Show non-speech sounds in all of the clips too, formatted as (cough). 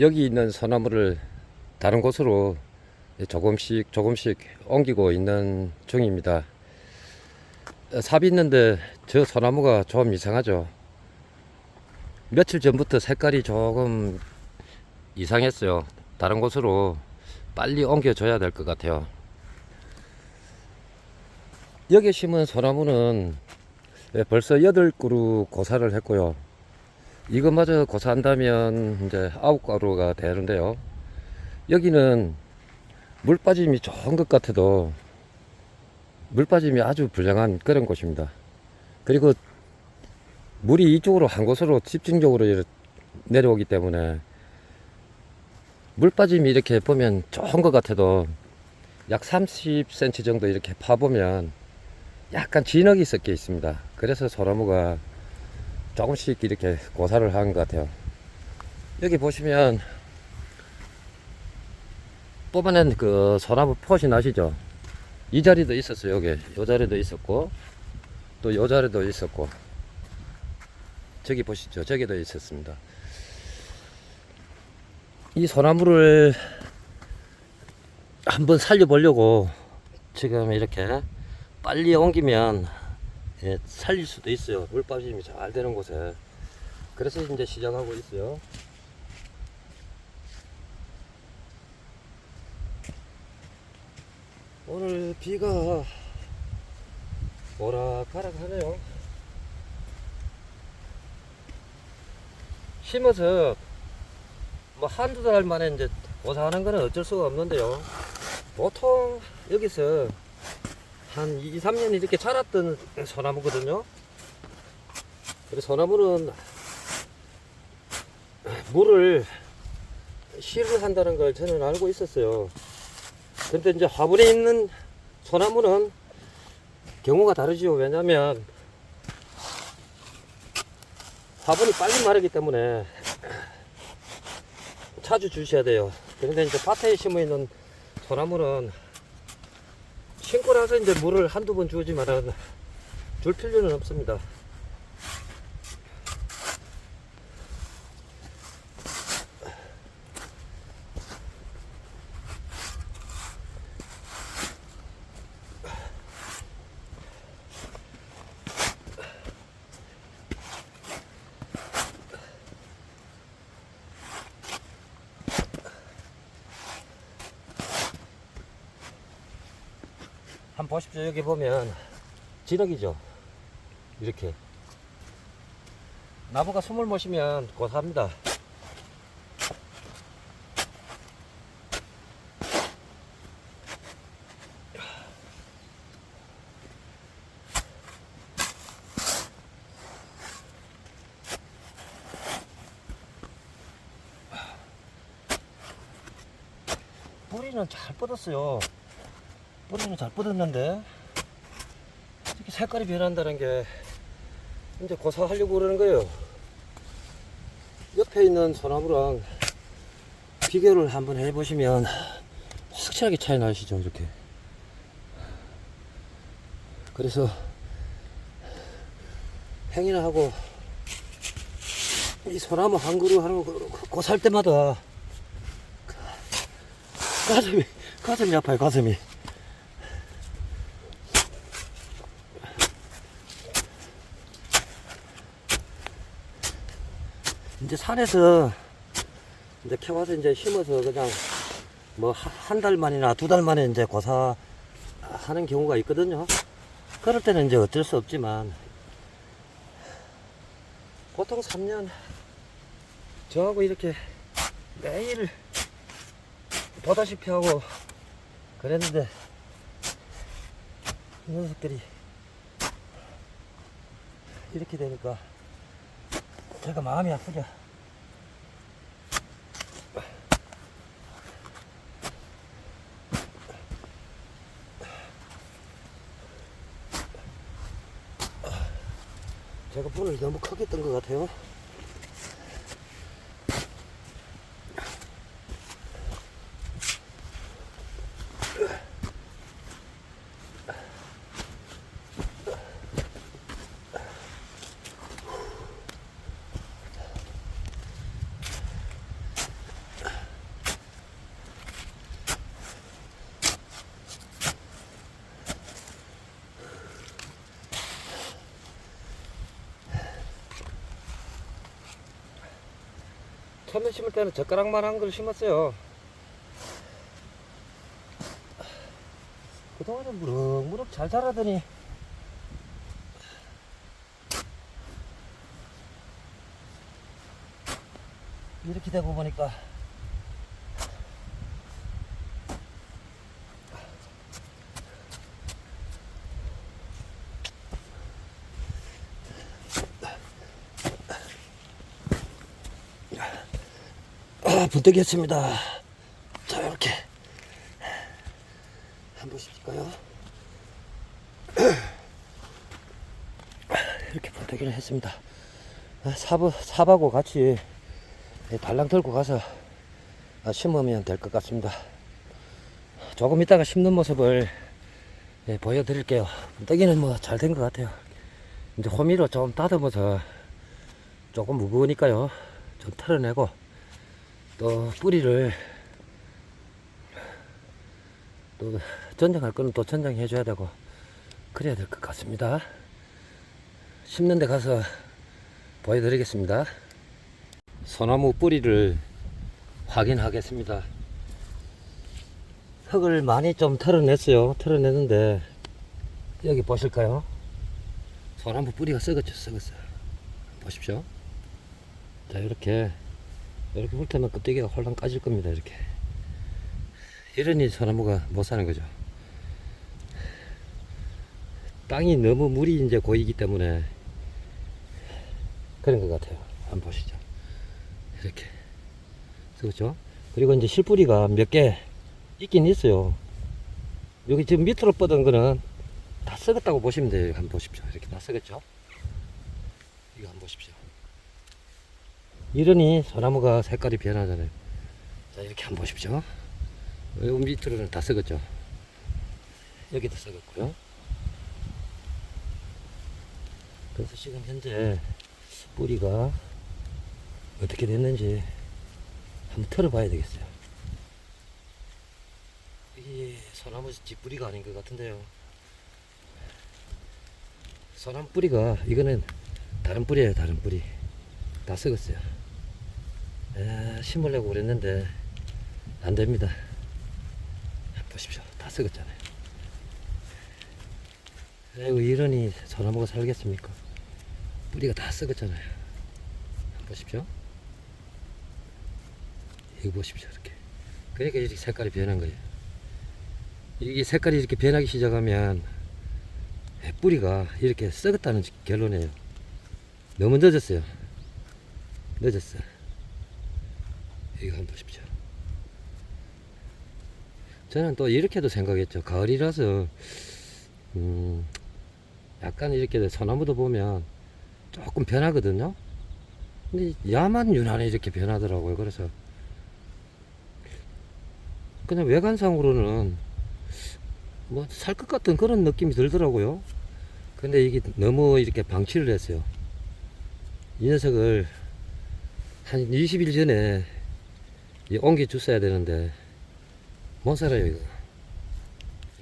여기 있는 소나무를 다른 곳으로 조금씩 조금씩 옮기고 있는 중입니다. 삽이 있는데 저 소나무가 좀 이상하죠. 며칠 전부터 색깔이 조금 이상했어요. 다른 곳으로 빨리 옮겨줘야 될 것 같아요. 여기 심은 소나무는 벌써 여덟 그루 고사를 했고요. 이것마저 고사한다면 이제 아홉 가루가 되는데요. 여기는 물 빠짐이 좋은 것 같아도 물 빠짐이 아주 불량한 그런 곳입니다. 그리고 물이 이쪽으로 한 곳으로 집중적으로 내려오기 때문에 물 빠짐이 이렇게 보면 좋은 것 같아도 약 30cm 정도 이렇게 파보면 약간 진흙이 섞여 있습니다. 그래서 소나무가 조금씩 이렇게 고사를 한 것 같아요. 여기 보시면 뽑아낸 그 소나무 포신 아시죠? 이 자리도 있었어요. 여기 이 자리도 있었고 또 이 자리도 있었고 저기 보시죠. 저기도 있었습니다. 이 소나무를 한번 살려보려고 지금 이렇게 빨리 옮기면 예, 살릴 수도 있어요. 물 빠짐이 잘 되는 곳에. 그래서 이제 시작하고 있어요. 오늘 비가 오락가락 하네요. 심어서 뭐 한두 달 만에 이제 고사하는 거는 어쩔 수가 없는데요. 보통 여기서 한 2, 3년 이렇게 자랐던 소나무거든요. 그래서 소나무는 물을 실을 한다는 걸 저는 알고 있었어요. 근데 이제 화분에 있는 소나무는 경우가 다르죠. 왜냐면 화분이 빨리 마르기 때문에 자주 주셔야 돼요. 그런데 이제 밭에 심어 있는 소나무는 신고 나서 이제 물을 한두 번 주지만은 줄 필요는 없습니다. 한번 보십시오. 여기 보면 진흙이죠. 이렇게. 나무가 숨을 못 쉬면 고사합니다. 뿌리는 잘 뻗었어요. 뿌리는 잘 뻗었는데 이렇게 색깔이 변한다는 게 이제 고사하려고 그러는 거예요. 옆에 있는 소나무랑 비교를 한번 해보시면 확실하게 차이 나시죠 이렇게. 그래서 행이나 하고 이 소나무 한 그루 하는 거 고살 때마다 가슴이 가슴이 아파요 가슴이. 이제 산에서 이제 캐와서 이제 심어서 그냥 뭐 한 달 만이나 두 달 만에 이제 고사 하는 경우가 있거든요. 그럴 때는 이제 어쩔 수 없지만 보통 3년 저하고 이렇게 매일 보다시피 하고 그랬는데 이 녀석들이 이렇게 되니까 제가 마음이 아프죠. 제가 불을 너무 크게 뜬 것 같아요. 처음에 심을 때는 젓가락만 한 걸 심었어요. 그동안은 무럭무럭 잘 자라더니 이렇게 되고 보니까 분떡이 했습니다. 자, 이렇게. 한번 보실까요? 이렇게 분떡이를 했습니다. 아, 삽, 삽하고 같이 달랑 들고 가서 아, 심으면 될 것 같습니다. 조금 있다가 심는 모습을 예, 보여드릴게요. 분떡이는 뭐 잘 된 것 같아요. 이제 호미로 좀 다듬어서 조금 무거우니까요. 좀 털어내고 또 뿌리를 또 전장할 거는 또 전장해 줘야 되고 그래야 될 것 같습니다. 심는 데 가서 보여드리겠습니다. 소나무 뿌리를 확인하겠습니다. 흙을 많이 좀 털어냈어요. 털어냈는데 여기 보실까요? 소나무 뿌리가 썩었죠, 썩었어요. 보십시오. 자, 이렇게 이렇게 훑으면 껍데기가 홀랑 까질 겁니다. 이렇게 이러니 소나무가 못 사는 거죠. 땅이 너무 물이 이제 고이기 때문에 그런 것 같아요. 한번 보시죠. 이렇게 그렇죠. 그리고 이제 실뿌리가 몇 개 있긴 있어요. 여기 지금 밑으로 뻗은 거는 다 썩었다고 보시면 돼요. 한번 보십시오. 이렇게 다 썩었죠. 이거 한번 보십시오. 이러니 소나무가 색깔이 변하잖아요. 자, 이렇게 한번 보십시오. 여기 밑으로는 다 썩었죠. 여기도 썩었고요. 그래서 지금 현재 뿌리가 어떻게 됐는지 한번 털어봐야 되겠어요. 이게 소나무 뒷뿌리가 아닌 것 같은데요. 소나무 뿌리가 이거는 다른 뿌리예요, 다른 뿌리. 다 썩었어요. 에, 심으려고 그랬는데 안 됩니다. 보십시오. 다 썩었잖아요. 아이고 이러니 소나무가 살겠습니까? 뿌리가 다 썩었잖아요. 보십시오. 이거 보십시오. 이렇게. 그러니까 이렇게 색깔이 변한 거예요. 이게 색깔이 이렇게 변하기 시작하면 뿌리가 이렇게 썩었다는 결론이에요. 너무 늦었어요. 늦었어. 이거 한번 보십시오. 저는 또 이렇게도 생각했죠. 가을이라서, 음, 약간 이렇게 소나무도 보면 조금 변하거든요. 근데 야만 유난히 이렇게 변하더라고요. 그래서, 그냥 외관상으로는 뭐 살 것 같은 그런 느낌이 들더라고요. 근데 이게 너무 이렇게 방치를 했어요. 이 녀석을 한 20일 전에 이 옮겨 줬어야 되는데 못 살아요 이거.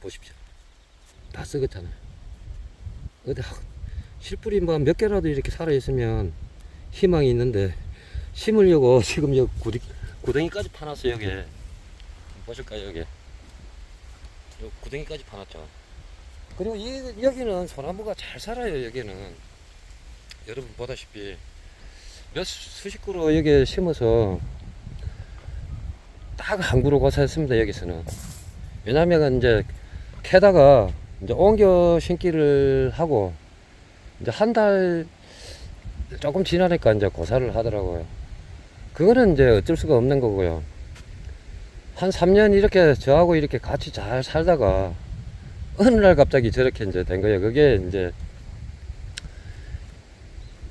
보십시오. 다 썩었잖아요. 어디 하- 실뿌리 뭐몇 개라도 이렇게 살아 있으면 희망이 있는데 심으려고 (laughs) 지금 여기 구덩, 구덩이까지 파놨어요 여기. 보실까요 여기? 요 구덩이까지 파놨죠. 그리고 이, 여기는 소나무가 잘 살아요 여기는. 여러분 보다시피 몇 수십 그루 여기 심어서 딱 한 그루 고사했습니다 여기서는. 왜냐면 이제 캐다가 이제 옮겨 심기를 하고 이제 한 달 조금 지나니까 이제 고사를 하더라고요. 그거는 이제 어쩔 수가 없는 거고요. 한 3년 이렇게 저하고 이렇게 같이 잘 살다가 어느 날 갑자기 저렇게 이제 된 거예요. 그게 이제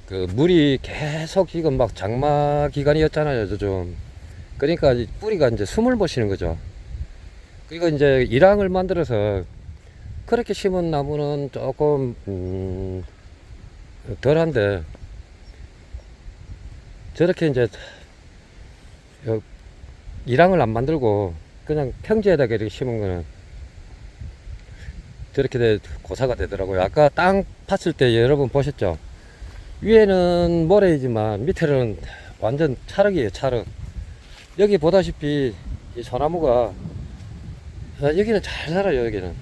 그 물이 계속 지금 막 장마 기간이었잖아요, 요즘. 그러니까 이 뿌리가 이제 숨을 못 쉬는 거죠. 그리고 이제 일항을 만들어서 그렇게 심은 나무는 조금 음, 덜한데 저렇게 이제 요 일항을 안 만들고 그냥 평지에다가 이렇게 심은 거는 저렇게 돼- 고사가 되더라고요. 아까 땅 팠을 때 여러분 보셨죠? 위에는 모래이지만 밑에는 완전 찰흙이에요, 찰흙. 여기 보다시피 이 소나무가 아, 여기는 잘 살아요, 여기는.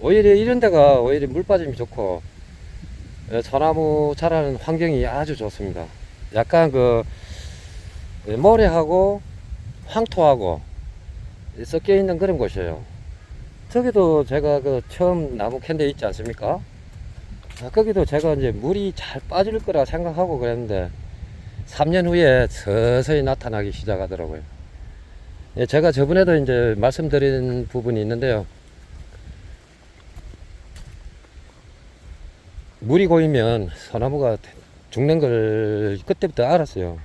오히려 이런 데가 오히려 물 빠짐이 좋고 예, 소나무 자라는 환경이 아주 좋습니다. 약간 그 예, 모래하고 황토하고 섞여 있는 그런 곳이에요. 저기도 제가 그 처음 나무 캔데 있지 않습니까? 아, 거기도 제가 이제 물이 잘 빠질 거라 생각하고 그랬는데 3년 후에 서서히 나타나기 시작하더라고요. 예, 제가 저번에도 이제 말씀드린 부분이 있는데요. 물이 고이면 소나무가 죽는 걸 그때부터 알았어요.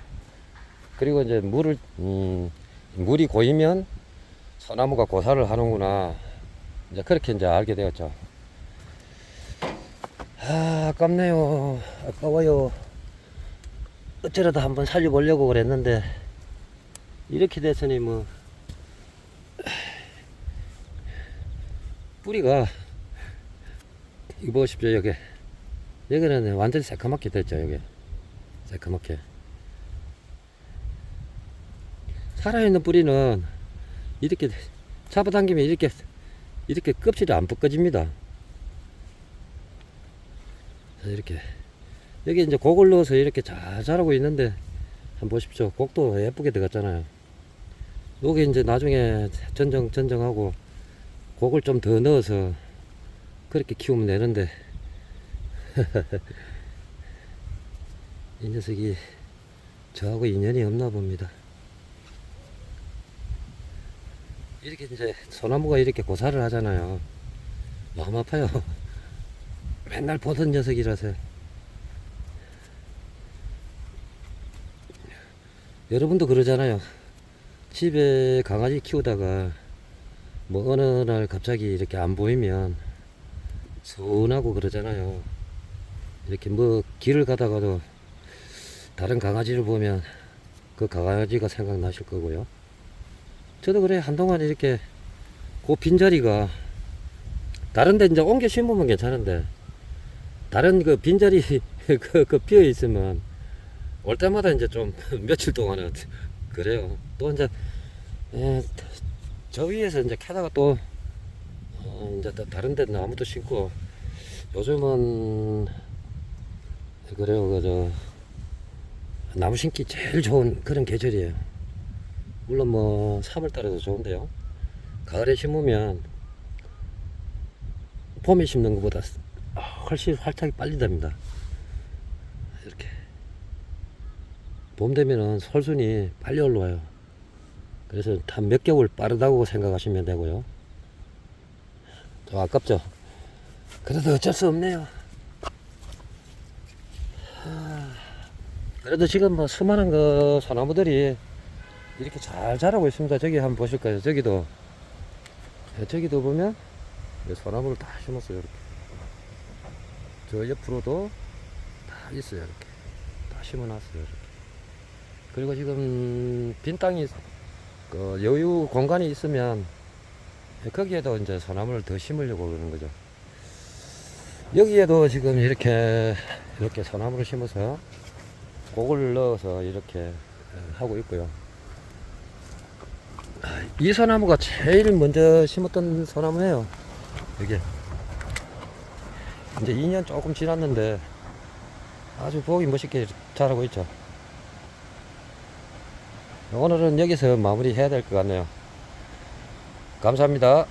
그리고 이제 물을, 음, 물이 고이면 소나무가 고사를 하는구나. 이제 그렇게 이제 알게 되었죠. 아, 아깝네요. 아까워요. 어쩌라도 한번 살려보려고 그랬는데, 이렇게 됐으니 뭐, 뿌리가, 이거 보십시오, 여기. 여기는 완전히 새까맣게 됐죠, 여기. 새까맣게. 살아있는 뿌리는 이렇게 잡아당기면 이렇게, 이렇게 껍질이 안 벗겨집니다. 자, 이렇게. 여기 이제 곡을 넣어서 이렇게 잘 자라고 있는데, 한번 보십시오. 곡도 예쁘게 들어갔잖아요. 요게 이제 나중에 전정, 전정하고 곡을 좀 더 넣어서 그렇게 키우면 되는데, (laughs) 이 녀석이 저하고 인연이 없나 봅니다. 이렇게 이제 소나무가 이렇게 고사를 하잖아요. 마음 아파요. 맨날 보던 녀석이라서. 여러분도 그러잖아요. 집에 강아지 키우다가 뭐 어느 날 갑자기 이렇게 안 보이면 서운하고 그러잖아요. 이렇게 뭐 길을 가다가도 다른 강아지를 보면 그 강아지가 생각나실 거고요. 저도 그래 한동안 이렇게 그 빈자리가 다른 데 이제 옮겨 심으면 괜찮은데 다른 그 빈자리 (laughs) 그, 그 비어 있으면 올 때마다 이제 좀 (laughs) 며칠 동안은 (laughs) 그래요. 또 이제 에, 저 위에서 이제 캐다가 또 어, 이제 또 다른 데 나무도 심고 요즘은 그래요 그저 나무 심기 제일 좋은 그런 계절이에요. 물론 뭐 3월달에도 좋은데요. 가을에 심으면 봄에 심는 것보다 훨씬 활착이 빨리 됩니다. 이렇게 봄 되면은 설순이 빨리 올라와요. 그래서 한 몇 개월 빠르다고 생각하시면 되고요. 좀 아깝죠? 그래도 어쩔 수 없네요. 하, 그래도 지금 뭐 수많은 그 소나무들이 이렇게 잘 자라고 있습니다. 저기 한번 보실까요? 저기도 예, 저기도 보면 이 소나무를 다 심었어요. 이렇게 저 옆으로도 다 있어요. 이렇게 다 심어놨어요. 이렇게. 그리고 지금 빈 땅이 그 여유 공간이 있으면 거기에도 이제 소나무를 더 심으려고 그러는 거죠. 여기에도 지금 이렇게 이렇게 소나무를 심어서 곡을 넣어서 이렇게 하고 있고요. 이 소나무가 제일 먼저 심었던 소나무예요. 여기 이제 2년 조금 지났는데 아주 보기 멋있게 자라고 있죠. 오늘은 여기서 마무리 해야 될 것 같네요. 감사합니다.